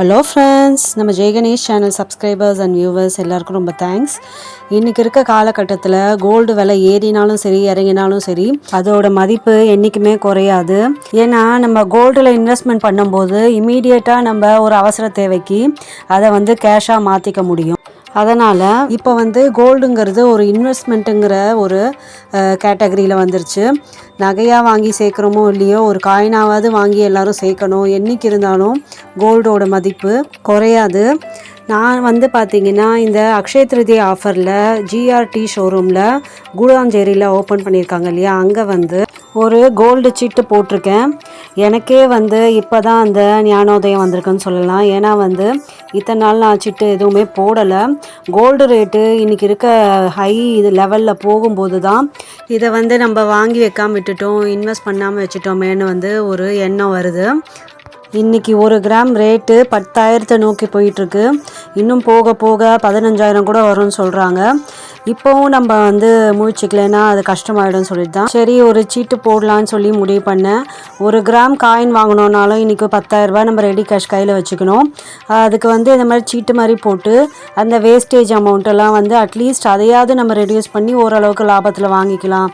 Hello friends நம்ம Jaiganesh channel subscribers and viewers எல்லாருக்கும் ரொம்ப தேங்க்ஸ் இன்றைக்கி இருக்க காலகட்டத்தில் கோல்டு விலை ஏறினாலும் சரி இறங்கினாலும் சரி அதோட மதிப்பு என்றைக்குமே குறையாது. ஏன்னா நம்ம கோல்டில் இன்வெஸ்ட்மெண்ட் பண்ணும்போது இமீடியட்டாக நம்ம ஒரு அவசர தேவைக்கு அதை வந்து கேஷாக மாற்றிக்க முடியும். அதனால் இப்போ வந்து கோல்டுங்கிறது ஒரு இன்வெஸ்ட்மெண்ட்டுங்கிற ஒரு கேட்டகரியில் வந்துருச்சு. நகையாக வாங்கி சேர்க்குறோமோ இல்லையோ ஒரு காயினாவது வாங்கி எல்லாரும் சேர்க்கணும். என்றைக்கு இருந்தாலும் கோல்டோட மதிப்பு குறையாது. நான் வந்து பார்த்தீங்கன்னா இந்த அக்ஷய திருதி ஆஃபரில் ஜிஆர்டி ஷோரூமில் கூடாஞ்சேரியில் ஓப்பன் பண்ணியிருக்காங்க இல்லையா? அங்கே வந்து ஒரு கோல்டு சீட்டு போட்டிருக்கேன். எனக்கே வந்து இப்போ தான் அந்த ஞானோதயம் வந்திருக்குன்னு சொல்லலாம். ஏன்னா வந்து இத்தனை நாள் நான் சிட்டு எதுவுமே போடலை. கோல்டு ரேட்டு இன்றைக்கி இருக்க ஹை இது லெவலில் போகும்போது தான் இதை வந்து நம்ம வாங்கி வைக்காமல் விட்டுட்டோம் இன்வெஸ்ட் பண்ணாமல் வச்சுட்டோமேன்னு வந்து ஒரு எண்ணம் வருது. இன்றைக்கி ஒரு கிராம் ரேட்டு பத்தாயிரத்தை நோக்கி போயிட்டுருக்கு இன்னும் போக போக பதினஞ்சாயிரம் கூட வரும்னு சொல்கிறாங்க இப்போவும் நம்ம வந்து முழிச்சிக்கலைன்னா அது கஷ்டமாயிடும் சொல்லிட்டு தான் சரி ஒரு சீட்டு போடலான்னு சொல்லி முடிவு பண்ணேன். ஒரு கிராம் காயின் வாங்கினோன்னாலும் இன்றைக்கி பத்தாயிரரூபா நம்ம ரெடி கேஷ் கையில் வச்சுக்கணும். அதுக்கு வந்து இந்த மாதிரி சீட்டு மாதிரி போட்டு அந்த வேஸ்டேஜ் அமௌண்ட்டெல்லாம் வந்து அட்லீஸ்ட் அதையாவது நம்ம ரெடியூஸ் பண்ணி ஓரளவுக்கு லாபத்தில் வாங்கிக்கலாம்.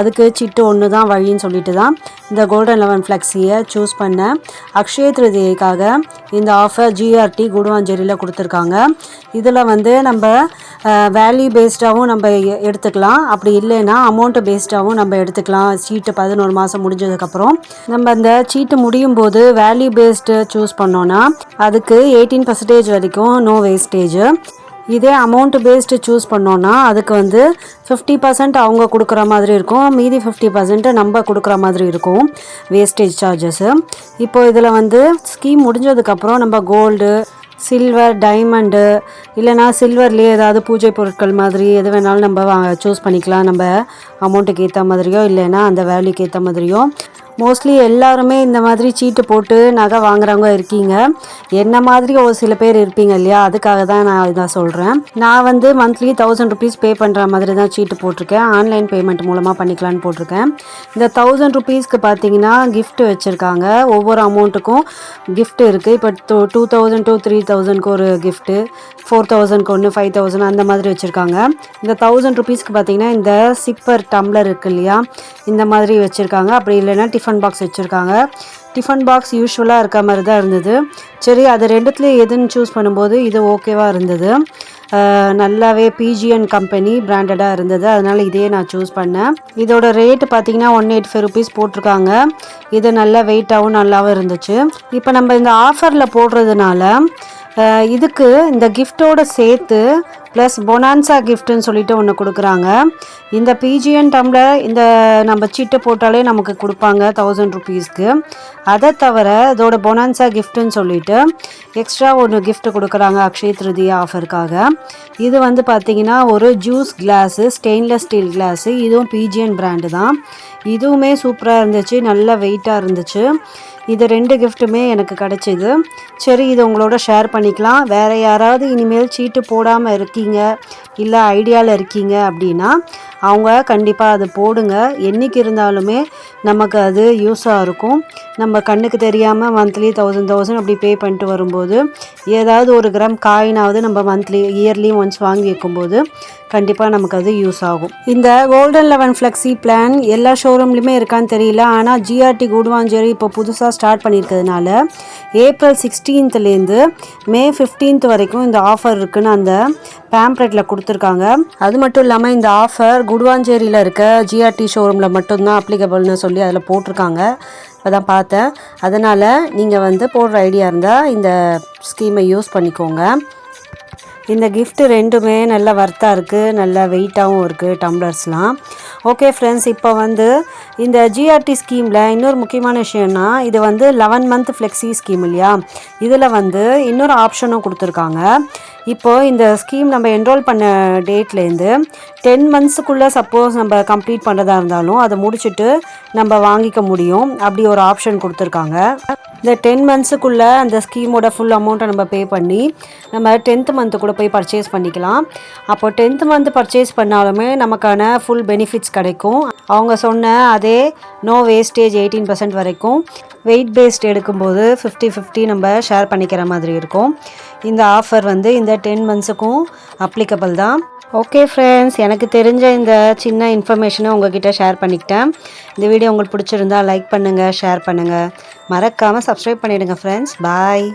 அதுக்கு சீட்டு ஒன்று தான் வழின்னு சொல்லிட்டு தான் இந்த கோல்டன் லெவன் ஃப்ளெக்ஸியை சூஸ் பண்ணேன். அக்ஷய திருதியைக்காக இந்த ஆஃபர் ஜிஆர்டி குடுவாஞ்சேரியில் கொடுத்துருக்காங்க. இதில் வந்து நம்ம வேல்யூ பேஸ்டாகவும் நம்ம எ- எடுத்துக்கலாம். அப்படி இல்லைன்னா அமௌண்ட்டு பேஸ்டாகவும் நம்ம எடுத்துக்கலாம். சீட்டு பதினோரு மாதம் முடிஞ்சதுக்கப்புறம். நம்ம அந்த சீட்டு முடியும் போது வேல்யூ பேஸ்டு சூஸ் பண்ணோன்னா அதுக்கு எயிட்டீன் பர்சன்டேஜ் வரைக்கும் நோ வேஸ்டேஜ் இதே அமௌண்ட் பேஸ்டு சூஸ் பண்ணோன்னா அதுக்கு வந்து ஃபிஃப்டி பர்சன்ட் அவங்க கொடுக்குற மாதிரி இருக்கும். மீதி ஃபிஃப்டி பர்சன்ட்டு நம்ம கொடுக்குற மாதிரி இருக்கும். வேஸ்டேஜ் சார்ஜஸ்ஸு இப்போ இதில் வந்து ஸ்கீம் முடிஞ்சதுக்கப்புறம் நம்ம கோல்டு சில்வர் டைமண்டு இல்லைனா சில்வர்லேயே ஏதாவது பூஜை பொருட்கள் மாதிரி எது வேணாலும் நம்ம சூஸ் பண்ணிக்கலாம். நம்ம அமௌண்ட்டுக்கு ஏற்ற மாதிரியோ இல்லைன்னா அந்த வேல்யூக்கு ஏற்ற மாதிரியோ. மோஸ்ட்லி எல்லாருமே இந்த மாதிரி சீட்டு போட்டு நகை வாங்குறவங்க இருக்கீங்க. என்ன மாதிரி ஒரு சில பேர் இருப்பீங்க இல்லையா? அதுக்காக தான் நான் இதான் சொல்கிறேன் நான் வந்து மந்த்லி தௌசண்ட் ருபீஸ் பே பண்ணுற மாதிரி தான் சீட்டு போட்டிருக்கேன். ஆன்லைன் பேமெண்ட் மூலமாக பண்ணிக்கலான்னு போட்டிருக்கேன். இந்த தௌசண்ட் ருபீஸ்க்கு பார்த்தீங்கன்னா கிஃப்ட் வச்சுருக்காங்க. ஒவ்வொரு அமௌண்ட்டுக்கும் கிஃப்ட் இருக்குது இப்போ two two thousand two three தௌசண்ட்க்கு ஒரு கிஃப்ட்டு ஃபோர் தௌசண்ட்க்கு ஒன்று ஃபைவ் தௌசண்ட் அந்த மாதிரி வச்சுருக்காங்க. இந்த தௌசண்ட் ருபீஸ்க்கு பார்த்தீங்கன்னா இந்த சிப்பர் டம்ளர் இருக்கு இல்லையா? இந்த மாதிரி வச்சுருக்காங்க. அப்படி இல்லைன்னா டிஃபன் டிஃபன் பாக்ஸ் வச்சுருக்காங்க. டிஃபன் பாக்ஸ் யூஸ்வலாக இருக்க மாதிரி தான் இருந்தது. சரி அது ரெண்டுத்துல எதுன்னு சூஸ் பண்ணும்போது இது ஓகேவாக இருந்தது. நல்லாவே பிஜிஎன் கம்பெனி பிராண்டடாக இருந்தது. அதனால் இதே நான் சூஸ் பண்ணேன். இதோட ரேட்டு பார்த்தீங்கன்னா ஒன் எயிட் ஃபைவ் ருபீஸ் போட்டிருக்காங்க. இது நல்ல வெயிட்டாகவும் நல்லாவும் இருந்துச்சு. இப்போ நம்ம இந்த ஆஃபரில் போடுறதுனால இதுக்கு இந்த கிஃப்டோட சேர்த்து ப்ளஸ் பொனான்சா கிஃப்ட்டுன்னு சொல்லிட்டு ஒன்று கொடுக்குறாங்க. இந்த பிஜிஎன் டம்ளர் இந்த நம்ம சீட்டை போட்டாலே நமக்கு கொடுப்பாங்க தௌசண்ட் ருபீஸ்க்கு அதை தவிர இதோட பொனான்சா கிஃப்ட்டுன்னு சொல்லிட்டு எக்ஸ்ட்ரா ஒன்று கிஃப்ட் கொடுக்குறாங்க அக்ஷய திருதியா ஆஃபருக்காக இது வந்து பார்த்தீங்கன்னா ஒரு juice glass stainless steel glass இதுவும் பிஜிஎன் பிராண்டு தான். இதுவுமே சூப்பராக இருந்துச்சு நல்ல வெயிட்டாக இருந்துச்சு. இது ரெண்டு கிஃப்ட்டுமே எனக்கு கிடச்சிது. சரி இது உங்களோட ஷேர் பண்ணிக்கலாம். வேறு யாராவது இனிமேல் சீட்டு போடாமல் இருக்கீங்க இல்லை ஐடியாவில் இருக்கீங்க அப்படின்னா அவங்க கண்டிப்பாக அது போடுங்க. என்றைக்கு இருந்தாலுமே நமக்கு அது யூஸாக இருக்கும். நம்ம கண்ணுக்கு தெரியாமல் மந்த்லி தௌசண்ட் தௌசண்ட் அப்படி பே பண்ணிட்டு வரும்போது ஏதாவது ஒரு கிராம் காயினாவது நம்ம மந்த்லி இயர்லி ஒன்ஸ் வாங்கி வைக்கும்போது கண்டிப்பாக நமக்கு அது யூஸ் ஆகும். இந்த கோல்டன் லெவன் ஃப்ளெக்ஸி பிளான் எல்லா ஷோரூம்லையுமே இருக்கான்னு தெரியல. ஆனால் ஜிஆர்டி குடுவாஞ்சேரி இப்போ புதுசாக ஸ்டார்ட் பண்ணியிருக்கிறதுனால ஏப்ரல் சிக்ஸ்டீன்த்துலேருந்து மே 15th வரைக்கும் இந்த ஆஃபர் இருக்குன்னு அந்த பேம்ப்ளெட்டில் கொடுத்துருக்காங்க. அது மட்டும் இல்லாமல் இந்த ஆஃபர் குடுவாஞ்சேரியில் இருக்க ஜிஆர்டி ஷோரூமில் மட்டும்தான் அப்ளிகபிள்னு சொல்லி அதில் போட்டிருக்காங்க. அதான் பார்த்தேன். அதனால் நீங்கள் வந்து போடுற ஐடியா இருந்தால் இந்த ஸ்கீமை யூஸ் பண்ணிக்கோங்க. இந்த கிஃப்ட் ரெண்டுமே நல்ல ஒர்த்தாக இருக்குது நல்ல வெயிட்டாகவும் இருக்குது டம்ளர்ஸ்லாம் ஓகே ஃப்ரெண்ட்ஸ் இப்போ வந்து இந்த ஜிஆர்டி ஸ்கீமில் இன்னொரு முக்கியமான விஷயம்னா இது வந்து லெவன் மந்த் ஃப்ளெக்ஸி ஸ்கீம் இல்லையா? இதில் வந்து இன்னொரு ஆப்ஷனும் கொடுத்துருக்காங்க. இப்போது இந்த ஸ்கீம் நம்ம என்ரோல் பண்ண டேட்லேருந்து டென் மந்த்ஸுக்குள்ளே சப்போஸ் நம்ம கம்ப்ளீட் பண்ணுறதா இருந்தாலும் அதை முடிச்சுட்டு நம்ம வாங்கிக்க முடியும். அப்படி ஒரு ஆப்ஷன் கொடுத்துருக்காங்க. இந்த டென் மந்த்ஸுக்குள்ளே அந்த ஸ்கீமோட ஃபுல் அமௌண்ட்டை நம்ம பே பண்ணி நம்ம டென்த் மந்த்து கூட போய் பர்ச்சேஸ் பண்ணிக்கலாம். அப்போ டென்த் மந்த் பர்ச்சேஸ் பண்ணாலுமே நமக்கான ஃபுல் பெனிஃபிட்ஸ் கிடைக்கும். அவங்க சொன்ன அதே நோ வேஸ்டேஜ் எயிட்டீன் பர்சன்ட் வரைக்கும். வெயிட் பேஸ்ட் எடுக்கும்போது ஃபிஃப்டி ஃபிஃப்டி நம்ம ஷேர் பண்ணிக்கிற மாதிரி இருக்கும். இந்த ஆஃபர் வந்து இந்த டென் மந்த்ஸுக்கும் அப்ளிகபிள் தான். ஓகே ஃப்ரெண்ட்ஸ் எனக்கு தெரிஞ்ச இந்த சின்ன இன்ஃபர்மேஷனை உங்ககிட்ட ஷேர் பண்ணிக்கிட்டேன். இந்த வீடியோ உங்களுக்கு பிடிச்சிருந்தா லைக் பண்ணுங்கள் ஷேர் பண்ணுங்கள் மறக்காமல் சப்ஸ்கிரைப் பண்ணிவிடுங்க ஃப்ரெண்ட்ஸ் பாய்